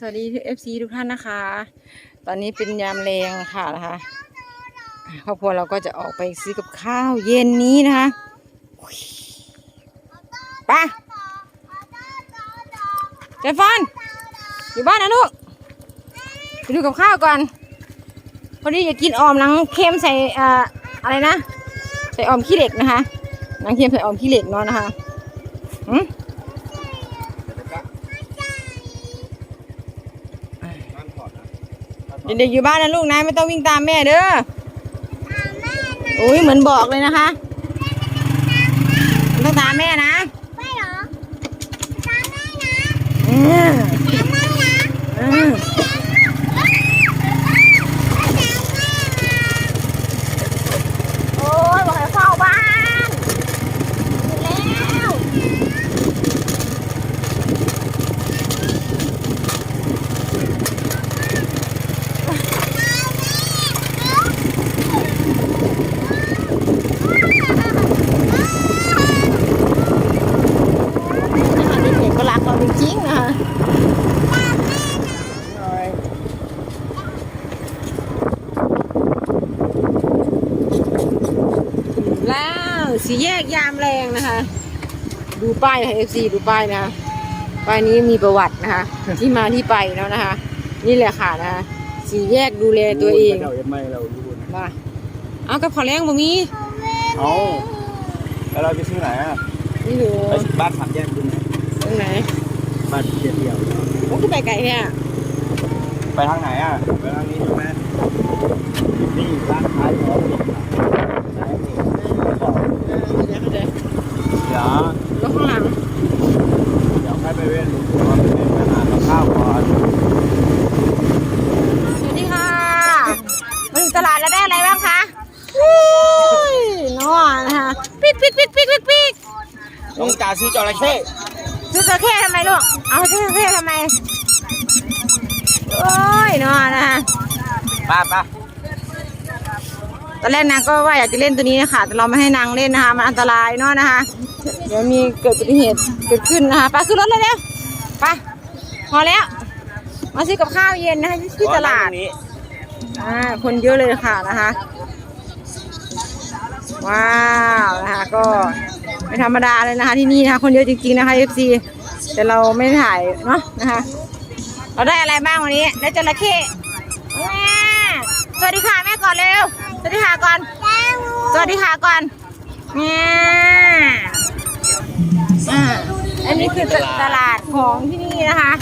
สวัสดีเอฟซีทุกท่านนะคะ ตอนนี้เป็นยามแรงค่ะนะคะครอบครัวเราก็จะออกไปซื้อกับข้าวเย็นนี้นะคะอุ๊ยไปเจฟอนอยู่บ้านนะลูกไปดูกับข้าวก่อนพอดีอยากกินออมหนังเค็มใส่อ่ออะไรนะ ใส่ออมขี้เหล็กนะคะหนังเค็มใส่ออมขี้เหล็กเนาะนะคะอืม เด็กๆอยู่บ้านนะลูกนะไม่ต้องวิ่งตามแม่เด้ออุ้ยเหมือนบอกเลยนะคะไม่ต้องตามแม่นะ ไม่เหรอตามได้นะ อืม ตามได้นะ อืมโอ้ยบอกให้เฝ้าบ้านแล้ว นะคะเด็กๆก็รักเราจริงๆนะคะถึงแล้ว สีแยกยามแรงนะคะ ดูป้ายนะคะ FC ดูป้ายนะคะป้ายนี้มีประวัตินะคะ ที่มาที่ไปเนาะนะคะ นี่แหละค่ะนะคะสีแยกดูแลตัวเองเราเอ็มไม่เราดูนะมาเอากับขอแรงบ่มีเอาแล้วเราไปซื้อไหนอะนี่อยู่ไปบ้านสามแยกคุณไหมตรงไหนบ้านเดียวเดียวโอ้คือไปไกลเนี่ยไปทางไหนอะไปทางนี้ใช่ไหมนี่ร้านขายของไหนนี่บอก เดี๋ยวเข้าใจ เดี๋ยว รถข้างหลังเดี๋ยวให้ไปเว้นก่อนไปเว้นอาหารกับข้าวก่อนสวัสดีค่ะมาถึงตลาดแล้วได้อะไรบ้างคะอุ้ยน้อนะคะปิดปิดปิดปิดปิดปิดน้องจ่าซื้อจระเข้ซื้อจระเข้ทำไมลูกเอาซื้อจระเข้ทำไมโอ้ยน้อนะคะป้าป้าตอนแรกนางก็ว่าอยากจะเล่นตัวนี้นะคะแต่เราไม่ให้นางเล่นนะคะมันอันตรายเนาะนะคะ เดี๋ยวมีเกิดอุบัติเหตุเกิดขึ้นนะคะไปขึ้นรถเลยเร็วไปพอแล้ว มาซื้อกับข้าวเย็นนะคะที่ตลาดนี้อ่าคนเยอะเลยค่ะนะคะ ว้าวนะคะก็ไม่ธรรมดาเลยนะคะที่นี่นะคะคนเยอะจริงๆนะคะ FC แต่เราไม่ได้ถ่ายเนาะนะคะ เราได้อะไรบ้างวันนี้ได้จระเข้แม่สวัสดีค่ะแม่ก่อนเร็วสวัสดีค่ะก่อน สวัสดีค่ะก่อนแม่ อ่าอันนี้คือตลาดของที่นี่นะคะ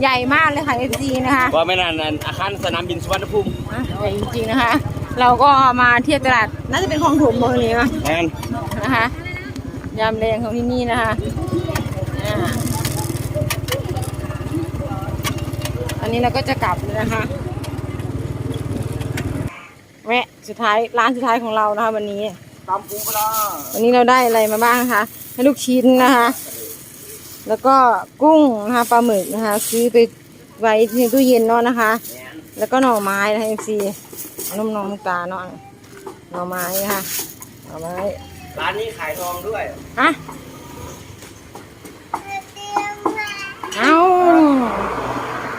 ใหญ่มากเลยค่ะ FC นะคะว่าไม่นานนั้นอาคารสนามบินสุวรรณภูมิอะใหญ่จริงๆนะคะ เราก็มาเที่ยวตลาดน่าจะเป็นคลองถมตรงนี้นะแทนนะคะยามแรงของที่นี่นะคะอ่าอันนี้เราก็จะกลับแล้วนะคะแวะสุดท้ายร้านสุดท้ายของเรานะคะวันนี้ ตามภูมิลาวันนี้เราได้อะไรมาบ้างนะคะให้ลูกชิ้นนะคะ แล้วก็กุ้งนะคะปลาหมึกนะคะ ซื้อไปไว้ในตู้เย็นเนาะนะคะ แล้วก็หน่อไม้นะคะเอฟซีนุ่มน้องมุกตาเนาะหน่อไม้นะคะหน่อไม้ร้านนี้ขายทองด้วยฮะเอา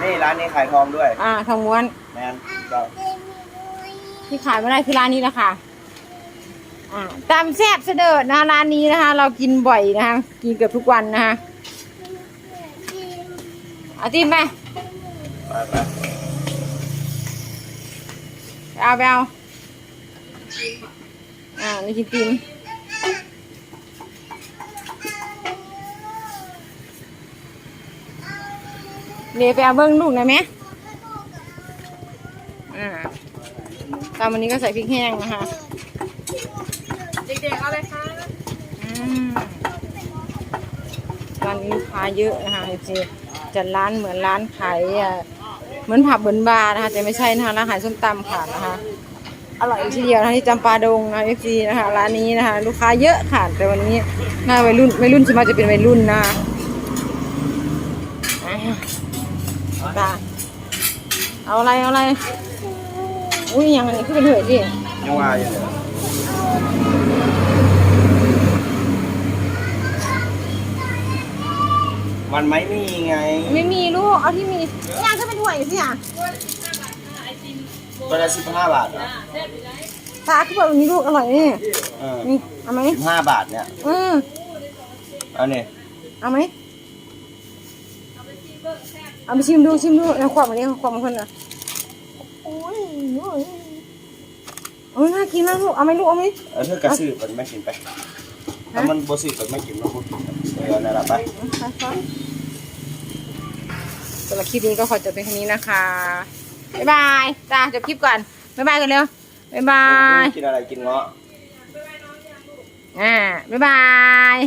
นี่ร้านนี้ขายทองด้วย อ่าทองม้วนแมนเราที่ขายไม่ได้คือร้านนี้แหละค่ะอ่า ตามแซ่บเสดิร์ดนะคะร้านนี้นะคะ เรากินบ่อยนะคะ กินเกือบทุกวันนะคะเอาติมไปไปไปเอาไปเอาอ่านี่กินติมเดี๋ยวไปเอาเบิ้งลูกหน่อยไหมอ่าตามวันนี้ก็ใส่พริกแห้งนะคะเด็กๆเอาเลยค่ะอืมร้านนี้ลูกค้าเยอะนะคะจริงๆจัดร้านเหมือนร้านขายอะเหมือนผับเหมือนบาร์นะคะแต่ไม่ใช่นะคะร้านขายส้มตำค่ะนะคะอร่อยทีเดียวนะคะที่จำปาดงนะคะเอฟซีนะคะร้านนี้นะคะ ลูกค้าเยอะค่ะแต่วันนี้หน้าวัยรุ่นวัยรุ่นจะมาจะเป็นวัยรุ่นนะคะอ่าจ้ะเอาอะไรเอาอะไรอุ้ยยังอันนี้คือเป็นเหยดิยังว่าอยู่เลย อ มันไม่มีไง ไม่มีลูก เอาที่มียางก็เป็นถ้วยสิอะตัวละสิบห้าบาทเหรอปลาคือแบบนี้ลูกอร่อยนี่เออนี่เอาไหมสิบห้าบาทเนี่ย อืมเอาเนี่ยเอาไหมเอาไปชิมดูชิมดูเอาความมาดิความมาคนละโอ้ยโอ้ยโอ้ยน่ากินมากลูกเอาไหมลูกเอาไหมเออเธอกระสือมันไม่กินไป ถ้ามันบสือมันไม่กินมันพูดกินเออนั่นแหละไปสำหรับคลิปนี้ก็ขอจบเป็นแค่นี้นะคะ บ๊ายบายจ้าจบคลิปก่อน บ๊ายบายกันเร็ว บ๊ายบาย กินอะไรกินเงาะอ่า บ๊ายบาย